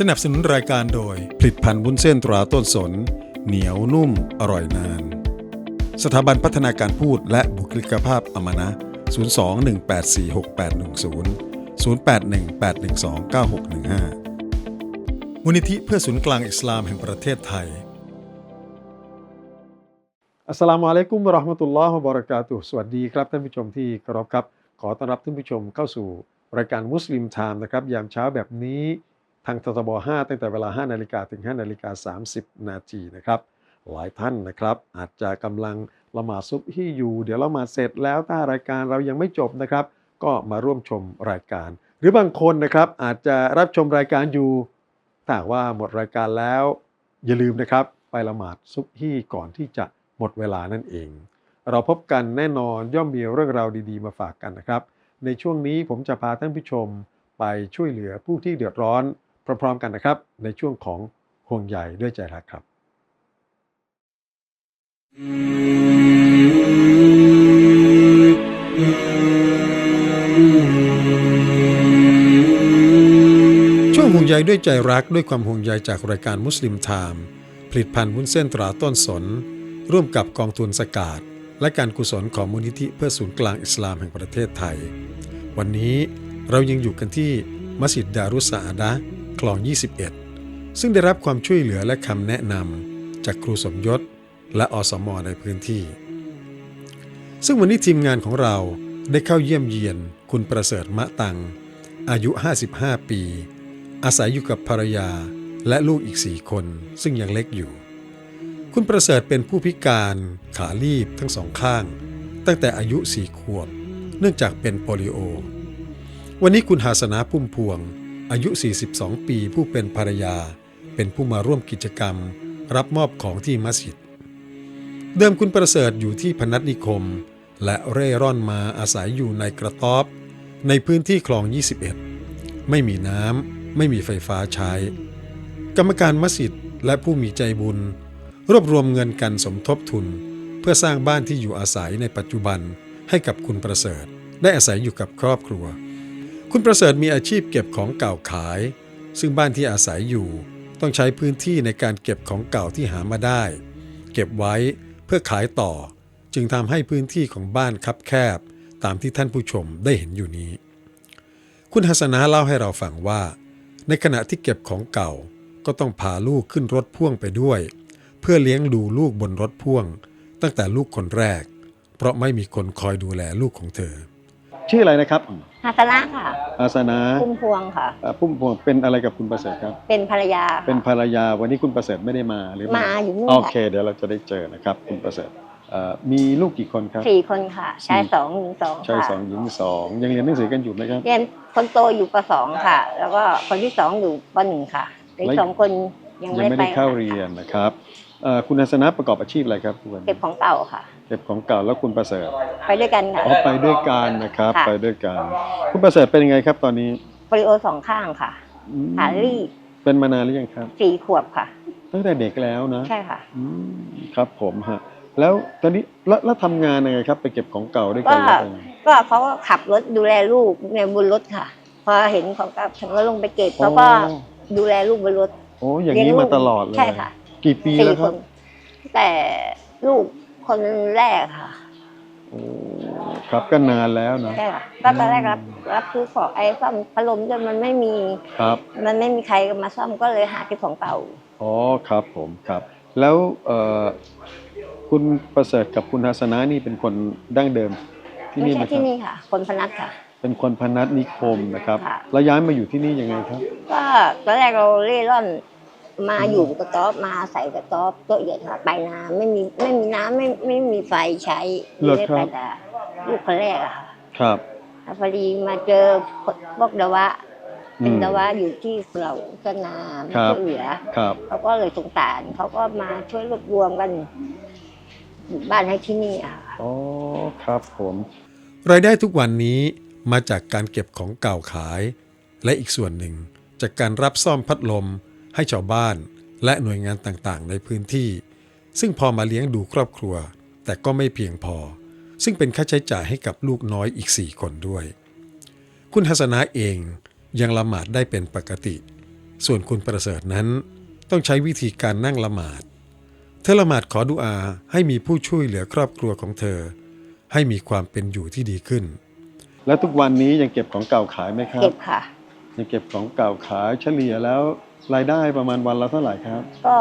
สนับสนุนรายการโดย ผลิตภัณฑ์วุ้นเส้นตราต้นสน เหนียวนุ่มอร่อยนาน สถาบันพัฒนาการพูดและบุคลิกภาพอมนะ 02-1846810 0818129615 มูลนิธิเพื่อศูนย์กลางอิสลามแห่งประเทศไทย อัสลามุอะลัยกุมราะห์มะตุลลอฮ์วะบะเราะกาตุสวัสดีครับท่านผู้ชมที่เคารพครับ ขอต้อนรับท่านผู้ชมเข้าสู่รายการมุสลิมไทม์นะครับ ยามเช้าแบบนี้ ทางททบ 5 ตั้งแต่เวลา 5 นาฬิกาถึง 5 นาฬิกา 30 นาทีนะครับ หลายท่านนะครับ อาจจะกำลังละหมาดซุบฮี่อยู่ เดี๋ยวละหมาดเสร็จแล้วถ้ารายการเรายังไม่จบนะครับ ก็มาร่วมชมรายการ หรือบางคนนะครับอาจจะรับชมรายการอยู่ถ้าว่าหมดรายการแล้ว อย่าลืมนะครับ ไปละหมาดซุบฮี่ก่อนที่จะหมดเวลานั่นเอง เราพบกันแน่นอนย่อมมีเรื่องราวดี ๆ มาฝากกันนะครับ ในช่วงนี้ผมจะพาท่านผู้ชมไปช่วยเหลือผู้ที่เดือดร้อน พร้อมๆกันนะครับ ในช่วงของห่วงใยด้วยใจรักครับ ช่วงห่วงใยด้วยใจรักด้วยความห่วงใยจากรายการมุสลิมไทม์ผลิตภัณฑ์วุ้นเส้นตราต้นสน ร่วมกับกองทุนสกาดและการกุศลของมูลนิธิเพื่อศูนย์กลางอิสลามแห่งประเทศไทย วันนี้เรายังอยู่กันที่มัสยิดดารุสซาอาดะ คลอง 21 ซึ่งได้รับความช่วยเหลือและคำแนะนำจากครูสมยศและอสมอในพื้นที่ ซึ่งวันนี้ทีมงานของเราได้เข้าเยี่ยมเยียนคุณประเสริฐมะตัง อายุ 55 ปี อาศัยอยู่กับภรรยาและลูกอีกสี่คนซึ่งยังเล็กอยู่ คุณประเสริฐเป็นผู้พิการขาลีบทั้งสองข้าง ตั้งแต่อายุสี่ขวบ เนื่องจากเป็นโปลิโอ วันนี้คุณหาสนาพุ่มพวง อายุ 42 ปีผู้เป็นภรรยา เป็นผู้มาร่วมกิจกรรม รับมอบของที่มัสยิด เดิมคุณประเสริฐอยู่ที่พนัสนิคม และเร่ร่อนมาอาศัยอยู่ในกระต๊อบ ในพื้นที่คลอง 21 ไม่มีน้ำไม่มีไฟฟ้าใช้ กรรมการมัสยิดและผู้มีใจบุญ รวบรวมเงินกันสมทบทุน เพื่อสร้างบ้านที่อยู่อาศัยในปัจจุบันให้กับคุณประเสริฐ ได้อาศัยอยู่กับครอบครัว คุณประเสริฐมีอาชีพเก็บของเก่าขาย ซึ่งบ้านที่อาศัยอยู่ต้องใช้พื้นที่ในการเก็บของเก่าที่หามาได้ เก็บไว้เพื่อขายต่อ จึงทำให้พื้นที่ของบ้านคับแคบ ตามที่ท่านผู้ชมได้เห็นอยู่นี้ คุณฮัสนาเล่าให้เราฟังว่า ในขณะที่เก็บของเก่าก็ต้องพาลูกขึ้นรถพ่วงไปด้วย เพื่อเลี้ยงดูลูกบนรถพ่วง ตั้งแต่ลูกคนแรก เพราะไม่มีคนคอยดูแลลูกของเธอ ชื่ออะไรนะครับฮัสนะค่ะอาสนาพุ่มพวงค่ะอ่าพุ่มพวงเป็นอะไรกับคุณประเสริฐครับ เป็นภรรยาค่ะเป็นภรรยาวันนี้คุณประเสริฐไม่ได้มาหรือมาอยู่นู่นโอค่ะเค เดี๋ยวเราจะได้เจอนะครับคุณประเสริฐเอ่อมีลูกกี่คนครับสี่คนค่ะชายสี่สองหญิงสองชายค่ะสองหญิงสองยังเรียนหนังสือกันอยู่ไหมครับเรียนคนโตอยู่ปสองค่ะ แล้วก็คนที่สองอยู่ปหนึ่งค่ะอีกแล้วสองคนยังยังไม่ไม่ได้ได้ไปเข้าค่ะเรียนนะครับเอ่อ คุณอาสนะประกอบอาชีพอะไรครับทุกวันนี้เก็บของเก่าค่ะ เก็บของเก่าแล้วคุณประเสริฐไปด้วยกันค่ะอ๋อไปด้วยกันนะครับค่ะไปด้วยกัน คุณประเสริฐเป็นยังไงครับตอนนี้โปลิโอสองข้างค่ะอืมขาลีบเป็นมานานหรือยังครับสี่ขวบค่ะ ตั้งแต่เด็กแล้วนะใช่ค่ะอืมครับผมฮะแล้วตอนนี้แล้วแล้วทำงานยังไงครับ ไปเก็บของเก่าด้วยกันก็แล้วเป็นไงก็เขาก็ขับรถดูแลลูกในบนรถค่ะ พอเห็นของเก่าฉันก็ลงไปเก็บเขาก็โอ้ดูแลลูกบนรถโอ้อย่างเลี้นี้งมาตลอดเลยใช่ค่ะ กี่ปีสี่แล้วคครับนแต่ลูกคนแรกค่ะโอ้ครับก็นานแล้วนะ ใช่ค่ะก็ตอนแรกรับรับซื้อของไอ้ซ่อมพัดลมจนมันไม่มี ครับมันไม่มีใครมาซ่อมก็เลยหาเก็บของเก่า อ๋อครับผมครับ แล้วเอ่อคุณประเสริฐกับคุณทัศนะนี่เป็นคนดั้งเดิมที่ไม่นี่ไหมใช่คที่รับนี่ค่ะ คนพนัสค่ะ เป็นคนพนัสนิคมนะครับค่ะ แล้วย้ายมาอยู่ที่นี่ยังไงครับ ก็ตอนแรกเราเล่ร่อน มาอยู่กระต๊อบมาใส่กระต๊อบก็เอียดค่ะไปนาไม่มีไม่มีน้ำไม่ไม่มีไฟใช้เหรอครับไม่ได้ไปแต่ลูกคนแรกอะค่ะครับแล้วพอดีมาเจอพวกดาวะเป็นอืมดาวะอยู่ที่เราสนามครับ ช่วยเหลือ ครับ เขาก็เลยสงสารเขาก็มาช่วยรวบรวมกันปลูกบ้านให้ที่นี่อะค่ะ อ๋อ ครับผม รายได้ทุกวันนี้มาจากการเก็บของเก่าขาย และอีกส่วนหนึ่งจากการรับซ่อมพัดลม ให้ชาวบ้านและหน่วยงานต่างๆ ในพื้นที่ ซึ่งพอมาเลี้ยงดูครอบครัว แต่ก็ไม่เพียงพอ ซึ่งเป็นค่าใช้จ่ายให้กับลูกน้อยอีก 4 คนด้วย คุณฮัสนาเองยังละหมาดได้เป็นปกติ ส่วนคุณประเสริฐนั้น ต้องใช้วิธีการนั่งละหมาด เธอละหมาดขอดุอาให้มีผู้ช่วยเหลือครอบครัวของเธอ ให้มีความเป็นอยู่ที่ดีขึ้น แล้วทุกวันนี้ยังเก็บของเก่าขายไหมครับ เก็บค่ะ ยังเก็บของเก่าขายเฉลี่ยแล้ว รายได้ประมาณวันละเท่าไหร่ครับ ก็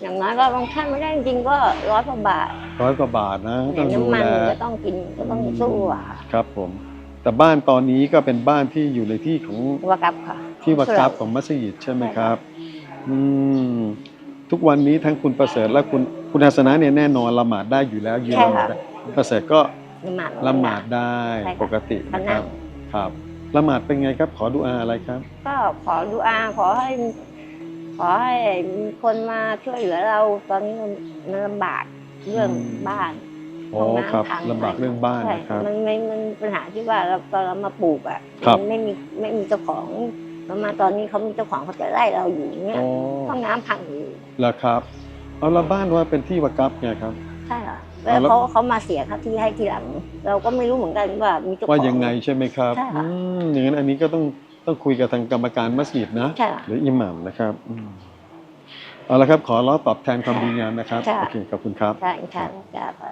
อย่างน้อยก็บางท่านไม่ได้จริงๆก็ร้อยกว่าบาทร้อยกว่าบาทนะแต่ต้องดูน้ำมันแลก็ต้องกินก็ต้องสู้อะค่ะครับผม แต่บ้านตอนนี้ก็เป็นบ้านที่อยู่ในที่ของว่ากับค่ะ ที่วัดกับของมัสยิดใช่ไหมครับอืมทุกวันนี้ทั้งคุณประเสริฐและคุณคุณอาสนะเนี่ยแน่นอนละหมาดได้อยู่แล้วยืนใช่ละหมาค่ะดได้ประเสริฐก็ละหมาดละหมาดได้ใช่ค่ะปกตินะครับครับ ละหมาดเป็นไงครับ ขอดุอาอะไรครับ ก็ขอดูอาขอให้ ขอให้มีคนมาช่วยเหลือเราตอนนี้มันลำบากเรื่องอืมบ้านอ๋อห้งน้ำครับพังลำบากเรื่องบ้านใช่นะครับมันไม่มันปัญหาที่ว่าเราตอนเรามาปลูกอะครับมันไม่มีไม่มีเจ้าของแล้วมาตอนนี้เขามีเจ้าของเขาจะไล่เราอยู่เนี่ยอ๋อห้องน้ำพังอยู่แล้วครับ เอาละบ้านว่าเป็นที่วัดกับไงครับ ใช่ค่ะเอา แล้วแล้วเขาเขามาเสียค่าที่ให้ทีหลัง เราก็ไม่รู้เหมือนกันว่ามีเจ้าของว่ายังไงใช่ไหมครับใช่ค่ะอืมอย่างนั้นอันนี้ก็ต้องต้องคุยกับทางกรรมการมัสยิดนะใช่ค่ะหรืออิหมัมนะครับอืมเอาละครับขอร้อตอบแทนความดีงามนะครับค่ะโอเคขอบคุณครับใช่ค่ะจ้าค่ะ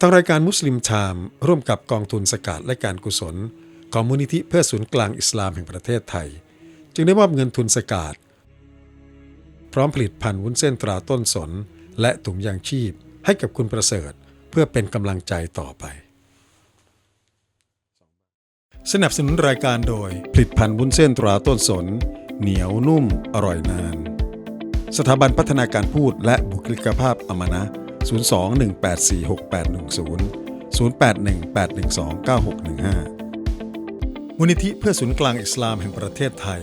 ทางรายการมุสลิมไทม์ร่วมกับกองทุนสกัดและการกุศล ของมูลนิธิเพื่อศูนย์กลางอิสลามแห่งประเทศไทย จึงได้มอบเงินทุนสกัดพร้อมผลิตภัณฑ์วุ้นเส้นตราต้นสน และถุงยางชีพให้กับคุณประเสริฐเพื่อเป็นกำลังใจต่อไป สนับสนุนรายการโดย ผลิตภัณฑ์วุ้นเส้นตราต้นสน เหนียวนุ่ม อร่อยนาน สถาบันพัฒนาการพูดและบุคลิกภาพอมนะ 02-1846810 0818129615มูลนิธิเพื่อศูนย์กลางอิสลามแห่งประเทศไทย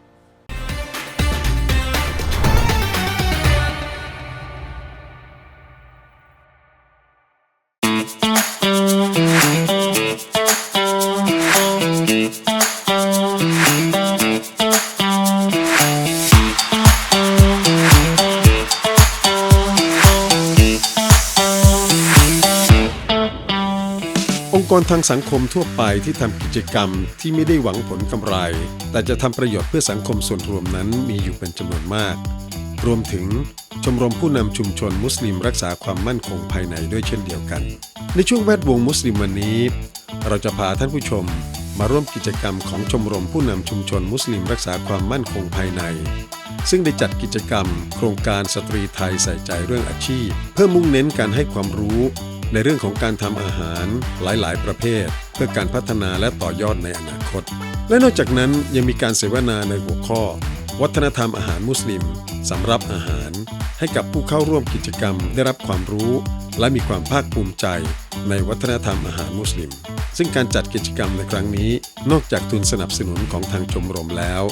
งค์กรทางสังคมทั่วไปที่ทำกิจกรรมที่ไม่ได้หวังผลกำไร แต่จะทำประโยชน์เพื่อสังคมส่วนรวมนั้นมีอยู่เป็นจำนวนมาก รวมถึงชมรมผู้นำชุมชนมุสลิมรักษาความมั่นคงภายในด้วยเช่นเดียวกัน ในช่วงแวดวงมุสลิมวันนี้ เราจะพาท่านผู้ชมมาร่วมกิจกรรมของชมรมผู้นำชุมชนมุสลิมรักษาความมั่นคงภายใน ซึ่งได้จัดกิจกรรม โครงการสตรีไทยใส่ใจเรื่องอาชีพ เพื่อมุ่งเน้นการให้ความรู้ ในเรื่องของการทำอาหารหลาย ๆ ประเภท เพื่อการพัฒนาและต่อยอดในอนาคต และนอกจากนั้นยังมีการเสวนาในหัวข้อ วัฒนธรรมอาหารมุสลิมสำหรับอาหาร ให้กับผู้เข้าร่วมกิจกรรมได้รับความรู้ และมีความภาคภูมิใจ ในวัฒนธรรมอาหารมุสลิม ซึ่งการจัดกิจกรรมในครั้งนี้ นอกจากทุนสนับสนุนของทางชมรมแล้ว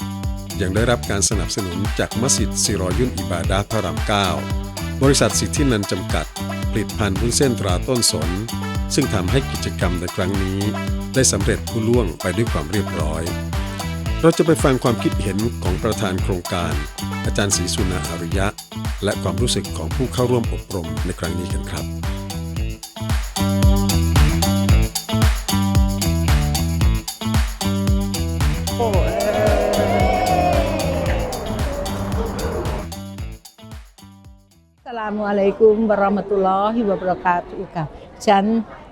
ยังได้รับการสนับสนุนจากมัสยิดซิรอยุนอิบาดะห์พระรามเก้าบริษัทสิทธินันจำกัด ผลิตภัณฑ์วุ้นเส้นตราต้นสน ซึ่งทำให้กิจกรรมในครั้งนี้ ได้สำเร็จผู้ล่วงไปด้วยความเรียบร้อย เราจะไปฟังความคิดเห็นของประธานโครงการ อาจารย์ศรีสุนาอาริยะ และความรู้สึกของผู้เข้าร่วมอบรมในครั้งนี้กันครับ สลามุอะลัยกุมบราะมตุลอฮิวะบะราะกาตุฮ์ค่ะฉัน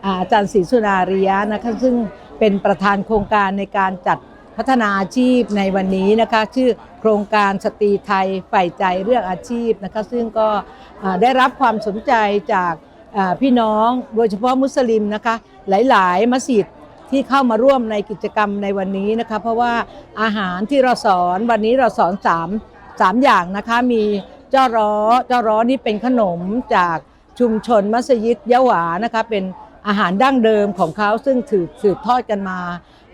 อาจารย์ศรีสุนารียะนะคะซึ่งเป็นประธานโครงการในการจัดพัฒนาอาชีพในวันนี้นะคะชื่อโครงการสตรีไทยใฝ่ใจเรื่องอาชีพนะคะซึ่งก็ได้รับความสนใจจากพี่น้องโดยเฉพาะมุสลิมนะคะหลายๆ มัสยิดที่เข้ามาร่วมในกิจกรรมในวันนี้นะคะเพราะว่าอาหารที่เราสอนวันนี้เราสอนสามสามอย่างนะคะมี จ้าร้อเจ้าร้อนี่เป็นขนมจากชุมชนมัสยิดยะหวานะคะเป็นอาหารดั้งเดิมของเขาซึ่งถือสืบทอดกันมา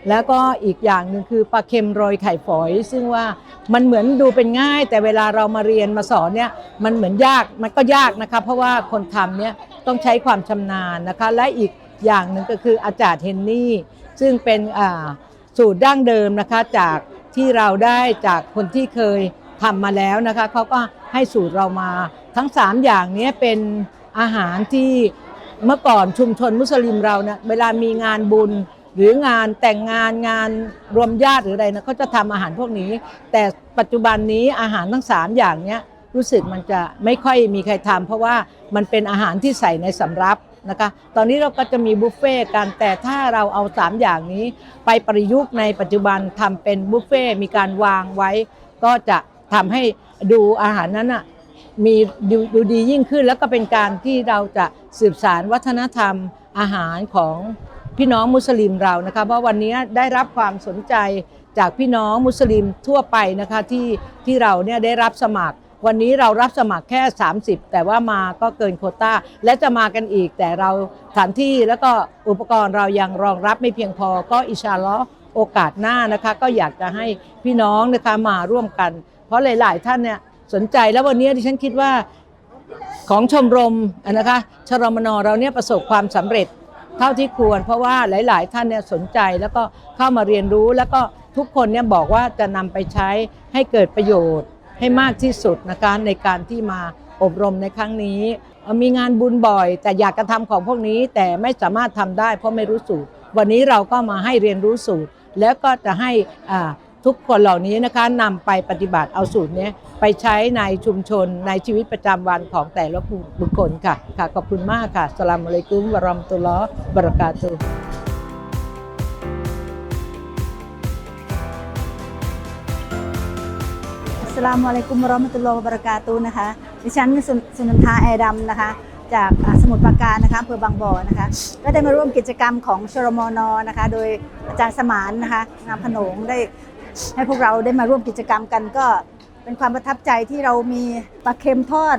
แล้วก็อีกอย่างหนึ่งคือปลาเค็มโรยไข่ฝอย ซึ่งว่ามันเหมือนดูเป็นง่าย แต่เวลาเรามาเรียนมาสอนเนี่ยมันเหมือนยากมันก็ยากนะคะเพราะว่าคนทำเนี่ยต้องใช้ความชำนาญนะคะ และอีกอย่างหนึ่งก็คืออาจารย์เฮนนี่ ซึ่งเป็นสูตรดั้งเดิมนะคะจากที่เราได้จากคนที่เคยทำมาแล้วนะคะเขาก็ ให้สูตรเรามา ทั้ง 3 อย่างนี้เป็นอาหารที่เมื่อก่อนชุมชนมุสลิมเราเนี่ยเวลามีงานบุญหรืองานแต่งงานงานรวมญาติหรืออะไรนะเขาจะทำอาหารพวกนี้ แต่ปัจจุบันนี้อาหารทั้ง 3 อย่างเนี้ยรู้สึกมันจะไม่ค่อยมีใครทำเพราะว่ามันเป็นอาหารที่ใส่ในสำรับนะคะตอนนี้เราก็จะมีบุฟเฟ่ต์กันแต่ถ้าเราเอา 3 อย่างนี้ไปประยุกต์ในปัจจุบันทำเป็นบุฟเฟ่ต์มีการวางไว้ ก็จะทำให้ ดูอาหารนั้นอะมีดูดูดียิ่งขึ้น แล้วก็เป็นการที่เราจะสืบสารวัฒนธรรมอาหารของพี่น้องมุสลิมเรานะคะเพราะวันนี้ได้รับความสนใจจากพี่น้องมุสลิมทั่วไปนะคะที่ที่เราเนี่ยได้รับสมัคร วันนี้เรารับสมัครแค่ 30 แต่ว่ามาก็เกินโควต้า และจะมากันอีก แต่เราสถานที่แล้วก็อุปกรณ์เรายังรองรับไม่เพียงพอก็อิชาลอโอกาสหน้านะคะ ก็อยากจะให้พี่น้องนะคะมาร่วมกัน ราะหลาย ๆ ท่านเนี่ยสนใจแล้ววันนี้ดิฉันคิดว่าของชมรมนะคะชรมนเราเนี่ยประสบความสำเร็จเท่าที่ควร เพราะว่าหลาย ๆ ท่านเนี่ยสนใจแล้วก็เข้ามาเรียนรู้แล้วก็ทุกคนเนี่ยบอกว่าจะนำไปใช้ให้เกิดประโยชน์ให้มากที่สุดนะคะในการที่มาอบรมในครั้งนี้ มีงานบุญบ่อย แต่อยากกระทำของพวกนี้แต่ไม่สามารถทำได้เพราะไม่รู้สูตร วันนี้เราก็มาให้เรียนรู้สูตร แล้วก็จะให้อ่า ทุกคนเหล่านี้นะคะนำไปปฏิบัติเอาสูตรนี้ไปใช้ในชุมชนในชีวิตประจำวันของแต่ละบุคคลค่ะค่ะขอบคุณมากค่ะสลามอะลัยกุมวะรอมตุลลอฮ์บะราะกาตุสลามอะลัยกุมวะราะมะตุลลอฮ์บะราะกาตุนะคะดิฉันสุนสุนันทาแอร์ดำนะคะจากสมุทรปราการนะคะอำเภอบางบ่อนะคะก็ได้มาร่วมกิจกรรมของชรมนนะคะ โดยอาจารย์สมานนะคะงามขนงได้ ให้พวกเราได้มาร่วมกิจกรรมกันก็เป็นความประทับใจที่เรามีปลาเค็มทอด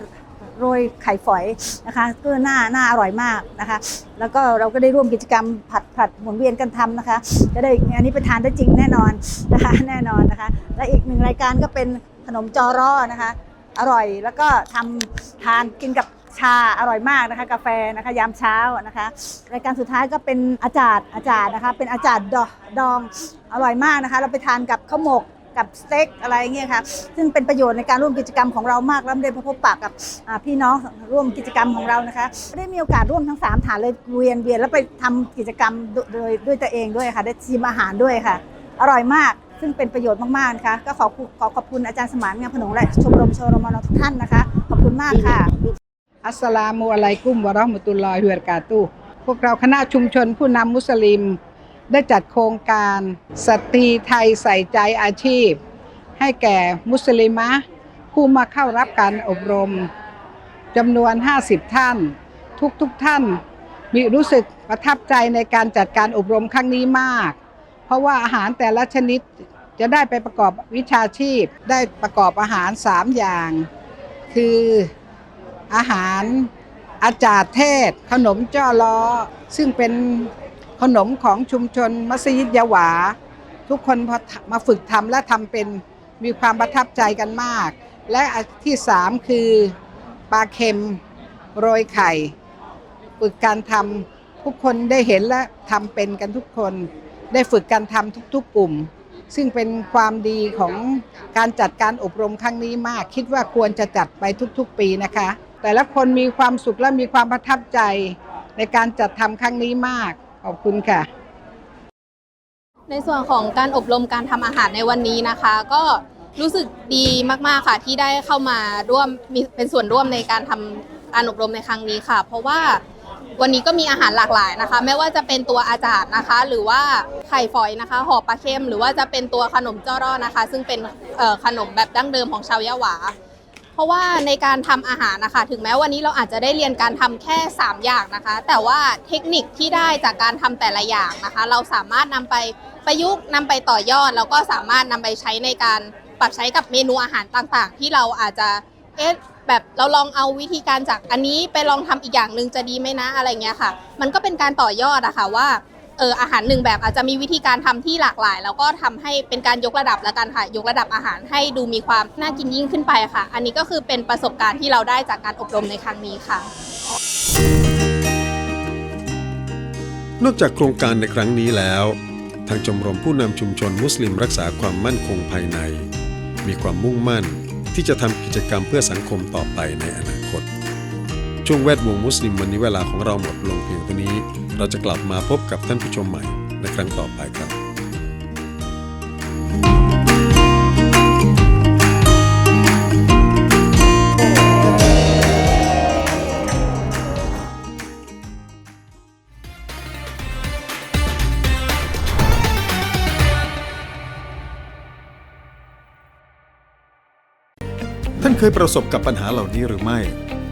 โรยไข่ฝอยนะคะก็หน่าหน่าอร่อยมากนะคะ แล้วก็เราก็ได้ร่วมกิจกรรมผัดผัดหมุนเวียนกันทำนะคะจะได้อันนี้ไปทานได้จริงแน่นอนนะคะแน่นอนนะคะ และอีกหนึ่งรายการก็เป็นขนมจอร่อนะคะ อร่อยแล้วก็ทำทานกินกับ ชาอร่อยมากนะคะกาแฟนะคะยามเช้านะคะรายการสุดท้ายก็เป็นอาจารย์อาจารย์นะคะเป็นอาจารย์ดอดองอร่อยมากนะคะ เราไปทานกับข้าวหมกกับสเต็กอะไรเงี้ยค่ะซึ่งเป็นประโยชน์ในการร่วมกิจกรรมของเรามากแล้วได้พบปะกับพี่น้องร่วมกิจกรรมของเรานะคะได้มีโอกาสร่วมทั้งสามฐานเลยเวียนเวียนแล้วไปทำกิจกรรมโดยด้วยตัวเองด้วยค่ะได้ชิมอาหารด้วยค่ะ อร่อยมากซึ่งเป็นประโยชน์มากๆนะคะก็ขอขอขอบคุณอาจารย์สมานงามพนงและชมรมชรมนทุกท่านนะคะ ขอบคุณมากค่ะ อัสสลามุอะลัยกุมวะราะห์มะตุลลอฮิวะบะเราะกาตุพวกเราคณะชุมชนผู้นำมุสลิม ได้จัดโครงการสตรีไทยใส่ใจอาชีพ ให้แก่มุสลิมะผู้มาเข้ารับการอบรมจำนวน 50 ท่าน ทุกๆทท่านมีรู้สึกประทับใจในการจัดการอบรมครั้งนี้มาก เพราะว่าอาหารแต่ละชนิดจะได้ไปประกอบวิชาชีพ ได้ประกอบอาหาร 3 อย่าง คือ อาหารอาจารย์เทศ ขนมจ้อล้อ ซึ่งเป็นขนมของชุมชนมัสยิดยะหวา ทุกคนพอมาฝึกทำและทำเป็นมีความประทับใจกันมาก และที่สามคือปลาเค็มโรยไข่ ฝึกการทำทุกคนได้เห็นและทำเป็นกันทุกคน ได้ฝึกการทำทุกๆกลุ่ม ซึ่งเป็นความดีของการจัดการอบรมครั้งนี้มาก คิดว่าควรจะจัดไปทุกๆปีนะคะ แต่ละคนมีความสุขและมีความประทับใจในการจัดทำครั้งนี้มาก ขอบคุณค่ะ ในส่วนของการอบรมการทำอาหารในวันนี้นะคะ ก็รู้สึกดีมากๆค่ะที่ได้เข้ามาร่วมมีเป็นส่วนร่วมในการทำการอบรมในครั้งนี้ค่ะ เพราะว่าวันนี้ก็มีอาหารหลากหลายนะคะ ไม่ว่าจะเป็นตัวอาจารย์นะคะ หรือว่าไข่ฝอยนะคะห่อปลาเค็มหรือว่าจะเป็นตัวขนมเจ้าร่อนะคะ ซึ่งเป็นขนมแบบดั้งเดิมของชาวยะหวา เพราะว่าในการทำอาหารนะคะ ถึงแม้วันนี้เราอาจจะได้เรียนการทำแค่ 3 อย่างนะคะ แต่ว่าเทคนิคที่ได้จากการทำแต่ละอย่างนะคะ เราสามารถนำไปประยุกต์นำไปต่อยอด แล้วก็สามารถนำไปใช้ในการปรับใช้กับเมนูอาหารต่างๆ ที่เราอาจจะเอ๊ะแบบเราลองเอาวิธีการจากอันนี้ไปลองทำอีกอย่างหนึ่งจะดีไหมนะอะไรเงี้ยค่ะ มันก็เป็นการต่อยอดอะค่ะว่า เอออาหารหนึ่งแบบอาจจะมีวิธีการทำที่หลากหลาย แล้วก็ทำให้เป็นการยกระดับและกันค่ะยกระดับอาหารให้ดูมีความน่ากินยิ่งขึ้นไปค่ะ อันนี้ก็คือเป็นประสบการณ์ที่เราได้จากการอบรมในครั้งนี้ค่ะ นอกจากโครงการในครั้งนี้แล้ว ทางชมรมผู้นำชุมชนมุสลิมรักษาความมั่นคงภายใน มีความมุ่งมั่นที่จะทำกิจกรรมเพื่อสังคมต่อไปในอนาคต ช่วงแวดวงมุสลิมวันนี้เวลาของเราหมดลงเพียงเท่านี้ เราจะกลับมาพบกับท่านผู้ชมใหม่ในครั้งต่อไปครับท่านเคยประสบกับปัญหาเหล่านี้หรือไม่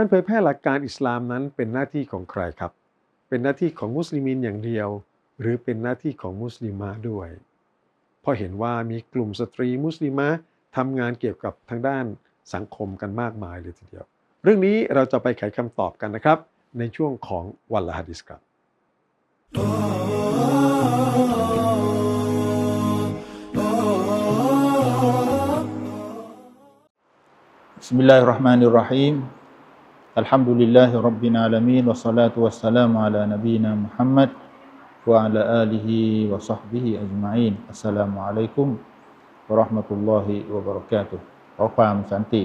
การเผยแพร่หลักการอิสลามนั้นเป็นหน้าที่ของใครครับ เป็นหน้าที่ของมุสลิมินอย่างเดียว หรือเป็นหน้าที่ของมุสลิมะด้วย เพราะเห็นว่ามีกลุ่มสตรีมุสลิมะทำงานเกี่ยวกับทางด้านสังคมกันมากมายเลยทีเดียว เรื่องนี้เราจะไปไขคำตอบกันนะครับ ในช่วงของวันละฮัดิษครับบิสมิลลาฮิรเราะห์มานิรเราะฮีม الحمد لله رب العالمين والصلاة والسلام على نبينا محمد وعلى آله وصحبه أجمعين السلام عليكم ورحمة الله وبركاته ขอความสันติ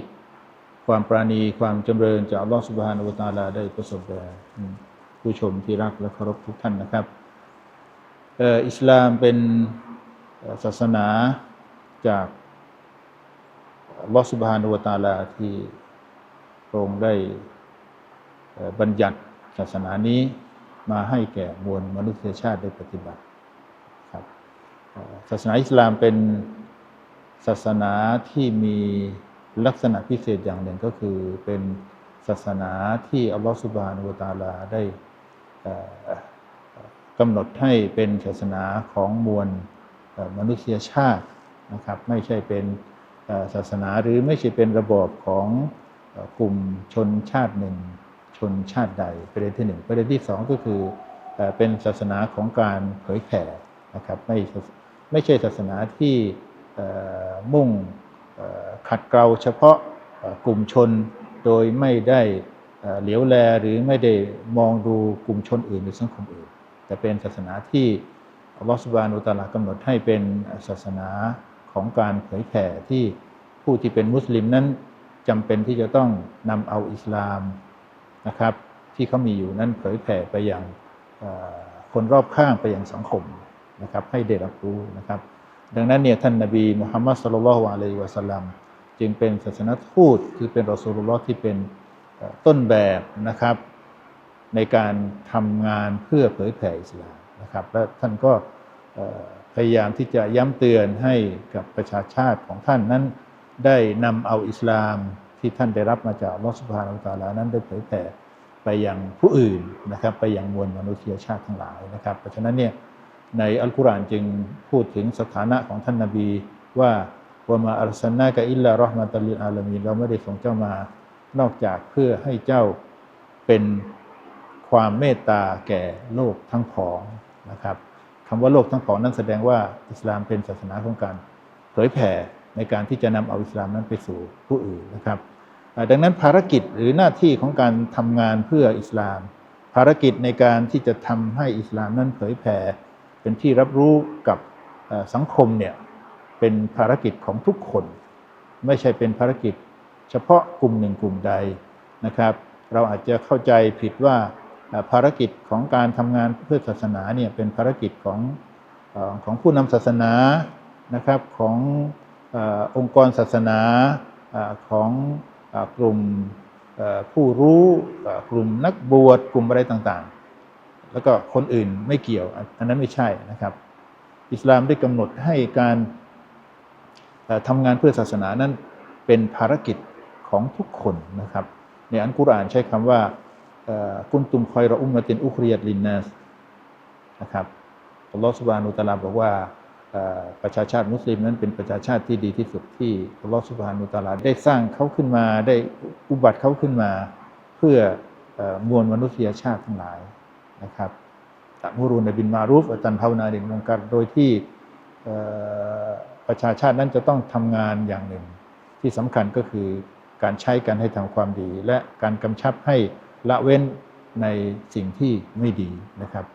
ความปราณี ความจำเริญจากอัลลอฮฺสุบฮานาอูตะอาลาได้ประสบแด่ผู้ชมที่รักและเคารพทุกท่านนะครับเอ่ออิสลามเป็นเอ่อศาสนาจาก อัลลอฮฺสุบฮานุวะตะอาลาที่พระองค์ได้เอ่อ บัญญัติศาสนานี้มาให้แก่มวลมนุษยชาติได้ปฏิบัติครับศาสนาอิสลามเป็นศาสนาที่มีลักษณะพิเศษอย่างหนึ่งก็คือเป็นศาสนาที่อัลลอฮฺสุบฮานุวตาลาได้กำหนดให้เป็นศาสนาของมวลมนุษยชาตินะครับ ไม่ใช่เป็นศาสนาหรือไม่ใช่เป็นระบอบของกลุ่มชนชาติหนึ่ง ชนชาติใดประเด็นที่หนึ่งประเด็นที่สองก็คือเป็นศาสนาของการเผยแผ่นะครับไม่ไม่ใช่ศาสนาที่มุ่งขัดเกลาเฉพาะกลุ่มชนโดยไม่ได้เหลียวแลหรือไม่ได้มองดูกลุ่มชนอื่นหรือสังคมอื่น แต่เป็นศาสนาที่อัลลอฮฺสุบานุตาลากำหนดให้เป็นศาสนาของการเผยแผ่ที่ผู้ที่เป็นมุสลิมนั้นจำเป็นที่จะต้องนำเอาอิสลาม นะครับ ที่เขามีอยู่นั้นเผยแผ่ไปย่างคนรอบข้างไปย่างสังคมนะครับให้ได้รับรู้นะครับ ดังนั้นเนี่ยท่านนบีมุฮัมมัดสุลลัลลอฮุอะลัยวะสัลลัมจึงเป็นศาสนทูตคือเป็นรอซูลุลลอฮ์ที่เป็นต้นแบบนะครับ ในการทำงานเพื่อเผยแผ่อิสลามนะครับและท่านก็พยายามที่จะย้ำเตือนให้กับประชาชาติของท่านนั้นได้นำเอาอิสลาม ที่ท่านได้รับมาจากอัลอสุบฮานาอัลตาลานั้นได้เผยแผ่ไปยังผู้อื่นนะครับไปยังมวลมนุษยชาติทั้งหลายนะครับ เพราะฉะนั้นเนี่ยในอัลกุรอานจึงพูดถึงสถานะของท่านนาบีว่าวะมาอัลสันนากะอิลลารอห์มาตัลลิอาลามีนเราไม่ได้ส่งเจ้ามานอกจากเพื่อให้เจ้าเป็นความเมตตาแก่โลกทั้งผองนะครับคำว่าโลกทั้งผองนั้นแสดงว่าอิสลามเป็นศาสนาของการเผยแผ่ในการที่จะนำเอาอิสลามนั้นไปสู่ผู้อื่นนะครับ ดังนั้นภารกิจหรือหน้าที่ของการทำงานเพื่ออิสลาม ภารกิจในการที่จะทำให้อิสลามนั้นเผยแผ่เป็นที่รับรู้กับสังคมเนี่ยเป็นภารกิจของทุกคน ไม่ใช่เป็นภารกิจเฉพาะกลุ่มหนึ่งกลุ่มใดนะครับ เราอาจจะเข้าใจผิดว่าภารกิจของการทำงานเพื่อศาสนาเนี่ยเป็นภารกิจของของผู้นำศาสนานะครับขององค์กรศาสนาของ กลุ่มผู้รู้กลุ่มนักบวชกลุ่มอะไรต่างๆ แล้วก็คนอื่นไม่เกี่ยว อันนั้นไม่ใช่นะครับ อิสลามได้กำหนดให้การทำงานเพื่อศาสนานั้นเป็นภารกิจของทุกคนนะครับ ในอันกุรอานใช้คำว่ากุนตุมคอยรออุมมะตินอุคริยัตลินนัสนะครับอัลลอฮฺสุบานุตะอาลาบอกว่า ประชาชาติมุสลิมนั้นเป็นประชาชาติที่ดีที่สุดที่อัลลอฮฺสุบฮานุตาลาได้สร้างเขาขึ้นมาได้อุบัติเขาขึ้นมา เพื่ออมวลมนุษยชาติทั้งหลายนะครับตะมุรุนบินมารุฟอัตันเฮานาดินมงกัรโดยที่ประชาชาตินั้นจะต้องทำงานอย่างหนึ่ง ที่สำคัญก็คือการใช้กันให้ทำความดี และการกำชับให้ละเว้นในสิ่งที่ไม่ดีนะครับ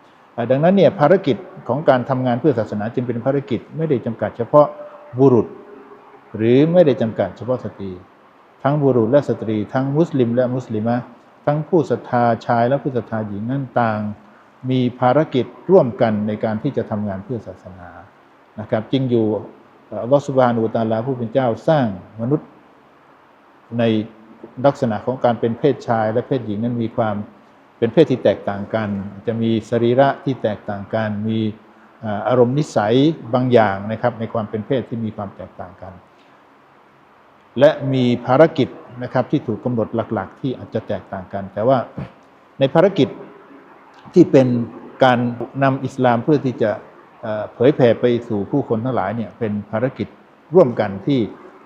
ดังนั้นเนี่ยภารกิจของการทำงานเพื่อศาสนาจึงเป็นภารกิจไม่ได้จำกัดเฉพาะบุรุษ หรือไม่ได้จำกัดเฉพาะสตรี ทั้งบุรุษและสตรี ทั้งมุสลิมและมุสลิมะทั้งผู้ศรัทธาชายและผู้ศรัทธาหญิงนั้นต่าง มีภารกิจร่วมกันในการที่จะทำงานเพื่อศาสนานะครับจริงอยู่อัลลอฮฺสุบฮานุตาลาผู้เป็นเจ้าสร้างมนุษย์ในลักษณะของการเป็นเพศชายและเพศหญิงนั้นมีความ เป็นเพศที่แตกต่างกัน จะมีสรีระที่แตกต่างกัน มีอารมณ์นิสัยบางอย่างนะครับในความเป็นเพศที่มีความแตกต่างกัน และมีภารกิจนะครับที่ถูกกำหนดหลัก ๆ ที่อาจจะแตกต่างกัน แต่ว่าในภารกิจที่เป็นการนำอิสลามเพื่อที่จะเผยแผ่ไปสู่ผู้คนทั้งหลายเนี่ยเป็นภารกิจร่วมกันที่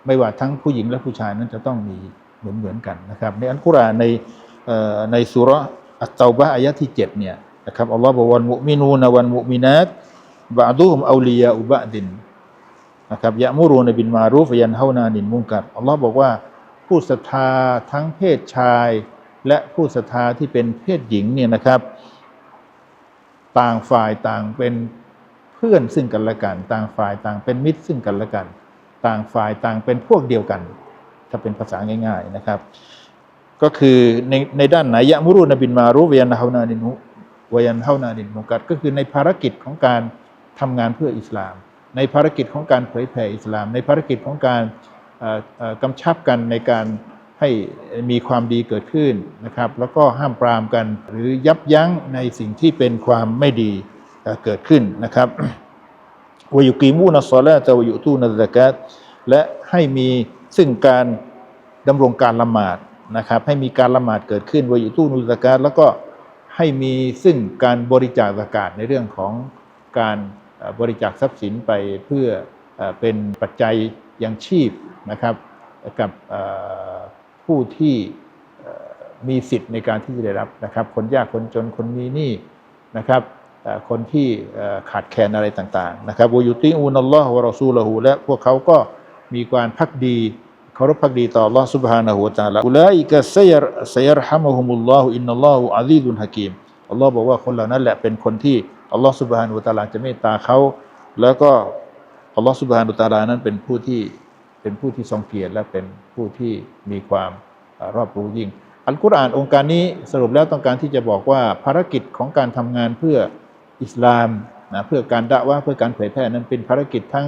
ไม่ว่าทั้งผู้หญิงและผู้ชายนั้นจะต้องมีเหมือนเหมือนๆกันนะครับในอัลกุรอานในในสุรา อัตตาบะอายะที่7เนี่ยนะครับอัลลอฮ์บอกวันมุมินูนวันมุมินัตบะดุฮุมเอาลียาอุบะดินนะครับยะมุรูนบินมารูฟยันเฮานานินมุงกัรอัลลอฮ์บอกว่าผู้ศรัทธาทั้งเพศชาย และผู้ศรัทธาที่เป็นเพศหญิงเนี่ยนะครับ ต่างฝ่ายต่างเป็นเพื่อนซึ่งกันและกัน ต่างฝ่ายต่างเป็นมิตรซึ่งกันและกัน ต่างฝ่ายต่างเป็นพวกเดียวกัน ถ้าเป็นภาษาง่าย ๆนะครับ ก็คือในในด้านไหนยะมุรุนบินมารุวยันเฮานาดินุวยันเฮานาดินมุกัดก็คือในภารกิจของการทำงานเพื่ออิสลาม ในภารกิจของการเผยแผ่อิสลาม ในภารกิจของการเอ่อเอ่อกำชับกันในการให้มีความดีเกิดขึ้นนะครับ แล้วก็ห้ามปรามกัน หรือยับยั้งในสิ่งที่เป็นความไม่ดีเกิดขึ้นนะครับวายุกีมูนัสซอลาตะวยุตูนัสซะกาตและให้มีซึ่งการดำรงการละหมาด นะครับให้มีการละหมาดเกิดขึ้นวยุตูนุสกาตแล้วก็ให้มีซึ่งการบริจาคซะกาตในเรื่องของการบริจาคทรัพย์สินไปเพื่อเอ่อเป็นปัจจัยยังชีพนะครับกับผู้ที่มีสิทธิ์ในการที่จะได้รับนะครับ คนยากคนจนคนมีหนี้นะครับคนที่ขาดแคลนอะไรต่างๆนะครับวยุติอูนัลลอฮ์วะรอซูลหูและพวกเขาก็มีการพักดี เคารพพักดีต่อ Allah سبحانه และ تعالى อุลัยกะไซยรไซยรฮะมะฮุมุลลอฮุอินนัลลอฮุอาซีซุนฮะกีมอัลลอฮ์บอกว่าคนเหล่านั้นแหละเป็นคนที่อัลลอฮ์ سبحانه และ تعالى จะเมตตาเขาแล้วก็อัลลอฮ์ سبحانه และ تعالى นั้นเป็นผู้ที่เป็นผู้ที่ทรงเกียรติและเป็นผู้ที่มีความเอ่อรอบรู้ยิ่ง อัลกุรอานองค์การนี้สรุปแล้วต้องการที่จะบอกว่าภารกิจของการทำงานเพื่ออิสลามนะเพื่อการดะว่าเพื่อการเผยแพร่นั้นเป็นภารกิจทั้ง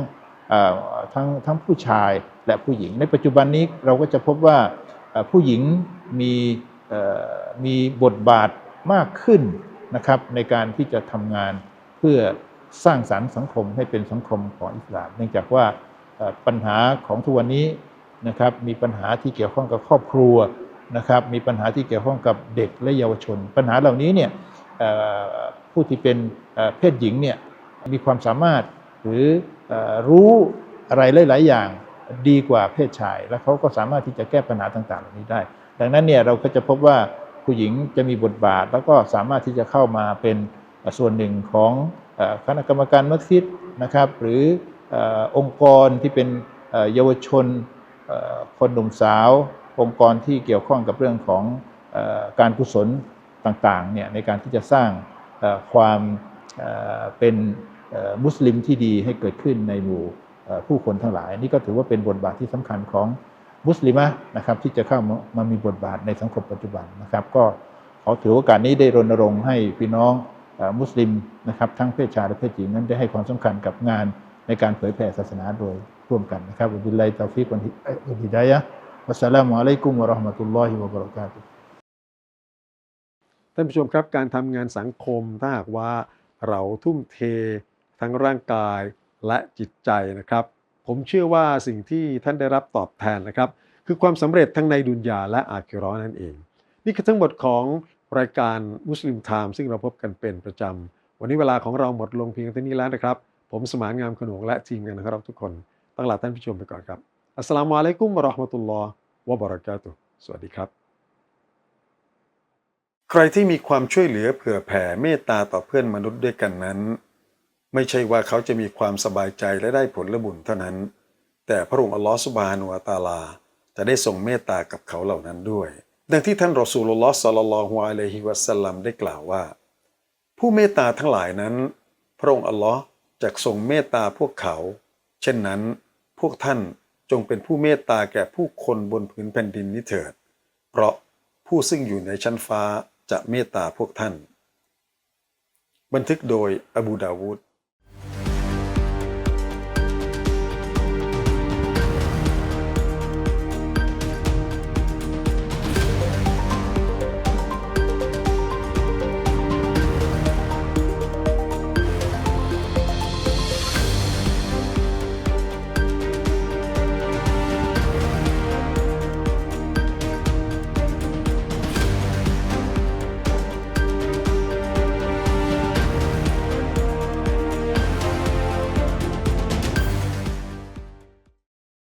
เอ่อทั้งทั้งผู้ชาย และผู้หญิง ในปัจจุบันนี้เราก็จะพบว่าผู้หญิงมีมีบทบาทมากขึ้นนะครับในการที่จะทำงานเพื่อสร้างสรรค์สังคมให้เป็นสังคมของอิสลาม เนื่องจากว่าปัญหาของทุกวันนี้นะครับมีปัญหาที่เกี่ยวข้องกับครอบครัวนะครับมีปัญหาที่เกี่ยวข้องกับเด็กและเยาวชน ปัญหาเหล่านี้เนี่ยผู้ที่เป็นเพศหญิงเนี่ยมีความสามารถหรือเอ่อรู้อะไรหลาย ๆ อย่าง ดีกว่าเพศชาย และเขาก็สามารถที่จะแก้ปัญหาต่างๆเหล่านี้ได้ ดังนั้นเนี่ยเราก็จะพบว่าผู้หญิงจะมีบทบาท แล้วก็สามารถที่จะเข้ามาเป็นส่วนหนึ่งของคณะกรรมการมัสยิดนะครับ หรือองค์กรที่เป็นเยาวชนคนหนุ่มสาว องค์กรที่เกี่ยวข้องกับเรื่องของอการกุศลต่างๆเนี่ยในการที่จะสร้างความเป็นมุสลิมที่ดีให้เกิดขึ้นในหมู่ ผู้คนทั้งหลาย นี่ก็ถือว่าเป็นบทบาทที่สำคัญของมุสลิมะนะครับที่จะเข้ามามามีบทบาทในสังคมปัจจุบันนะครับ ก็ขอถือโอกาสนี้ได้รณรงค์ให้พี่น้องมุสลิมนะครับทั้งเพศชายและเพศหญิงนั้นได้ให้ความสำคัญกับงานในการเผยแผ่ศาสนาโดยร่วมกันนะครับอุบิลไลตาฟิกวันฮิดายะวัสสลามุอะลัยกุมวะเราะห์มะตุลลอฮิวะบะเราะกาตุท่านผู้ชมครับการทำงานสังคมถ้าหากว่าเราทุ่มเททั้งร่างกาย และจิตใจนะครับ ผมเชื่อว่าสิ่งที่ท่านได้รับตอบแทนนะครับ คือความสำเร็จทั้งในดุนยาและอาคิราะห์นั่นเอง นี่คือทั้งหมดของรายการมุสลิมไทม์ซึ่งเราพบกันเป็นประจำ วันนี้เวลาของเราหมดลงเพียงเท่านี้แล้วนะครับ ผมสมานงามขนงและทีมงานนะครับทุกคนต้องลาท่านผู้ชมไปก่อนครับ อัสสลามุอะลัยกุมวะราะห์มะตุลลอฮ์วะบะเราะกาตุสวัสดีครับ ใครที่มีความช่วยเหลือเผื่อแผ่เมตตาต่อเพื่อนมนุษย์ด้วยกันนั้น ไม่ใช่ว่าเขาจะมีความสบายใจและได้ผลบุญเท่านั้น แต่พระองค์อัลลอฮฺสุบฮานุวะตาลา จะได้ทรงเมตตากับเขาเหล่านั้นด้วย ดังที่ท่านรอสูลลลอฮ์สัลลัลลอฮุอะลัยฮิวะสัลลัมได้กล่าวว่า ผู้เมตตาทั้งหลายนั้น พระองค์อัลลอฮ์จะทรงเมตตาพวกเขา เช่นนั้น พวกท่านจงเป็นผู้เมตตาแก่ผู้คนบนพื้นแผ่นดินนี้เถิด เพราะผู้ซึ่งอยู่ในชั้นฟ้าจะเมตตาพวกท่าน บันทึกโดยอบูดาวูด